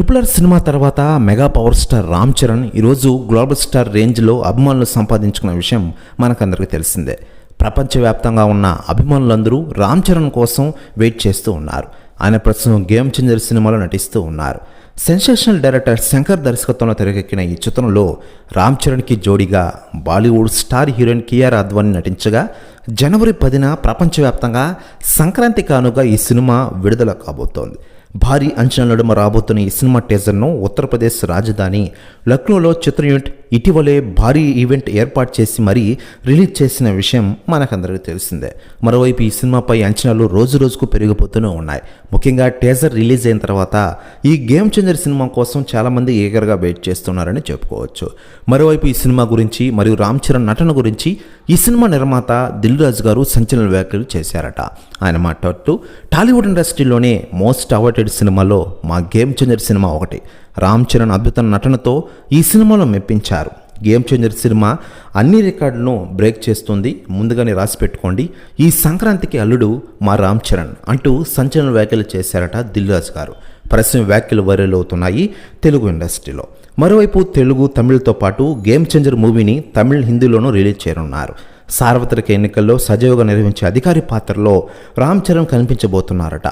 Triple R cinema తర్వాత mega power star Ram Charan ఈరోజు global star రేంజ్లో అభిమానులు సంపాదించుకున్న విషయం మనకందరికీ తెలిసిందే. ప్రపంచవ్యాప్తంగా ఉన్న అభిమానులందరూ రామ్ చరణ్ కోసం వెయిట్ చేస్తూ ఉన్నారు. ఆయన ప్రస్తుతం గేమ్ చేంజర్ సినిమాలో నటిస్తూ ఉన్నారు. సెన్సేషనల్ డైరెక్టర్ శంకర్ దర్శకత్వంలో తెరకెక్కిన ఈ చిత్రంలో రామ్ చరణ్కి జోడీగా Bollywood star heroine Kiara Advani నటించగా జనవరి పదిన ప్రపంచవ్యాప్తంగా సంక్రాంతి కానుగా ఈ సినిమా విడుదల కాబోతోంది. భారీ అంచనాల నడుమ రాబోతున్న ఈ సినిమా టీజర్ను ఉత్తరప్రదేశ్ రాజధాని లక్నోలో చిత్ర యూనిట్ ఇటీవలే భారీ ఈవెంట్ ఏర్పాటు చేసి మరీ రిలీజ్ చేసిన విషయం మనకందరికీ తెలిసిందే. మరోవైపు ఈ సినిమాపై అంచనాలు రోజు రోజుకు పెరిగిపోతూనే ఉన్నాయి. ముఖ్యంగా టీజర్ రిలీజ్ అయిన తర్వాత ఈ గేమ్ చేంజర్ సినిమా కోసం చాలామంది ఈగర్గా వెయిట్ చేస్తున్నారని చెప్పుకోవచ్చు. మరోవైపు ఈ సినిమా గురించి మరియు రామ్ చరణ్ నటన గురించి ఈ సినిమా నిర్మాత దిల్ రాజు గారు సంచలన వ్యాఖ్యలు చేశారట. ఆయన మాట్లాడుతూ టాలీవుడ్ ఇండస్ట్రీలోనే మోస్ట్ అవార్డెడ్ సినిమాలో మా గేమ్ చేంజర్ సినిమా ఒకటి. రామ్ చరణ్ అద్భుత నటనతో ఈ సినిమాలో మెప్పించారు. గేమ్ చేంజర్ సినిమా అన్ని రికార్డులను బ్రేక్ చేస్తుంది. ముందుగానే రాసి పెట్టుకోండి. ఈ సంక్రాంతికి అల్లుడు మా రామ్ చరణ్ అంటూ సంచలన వ్యాఖ్యలు చేశారట దిల్ రాజు గారు. పరస్యం వ్యాఖ్యలు వైరల్ అవుతున్నాయి తెలుగు ఇండస్ట్రీలో. మరోవైపు తెలుగు తమిళ్తో పాటు గేమ్ చేంజర్ మూవీని తమిళ్ హిందీలోనూ రిలీజ్ చేయనున్నారు. సార్వత్రిక ఎన్నికల్లో సజీవంగా నిర్వహించే అధికారి పాత్రలో రామ్ చరణ్ కనిపించబోతున్నారట.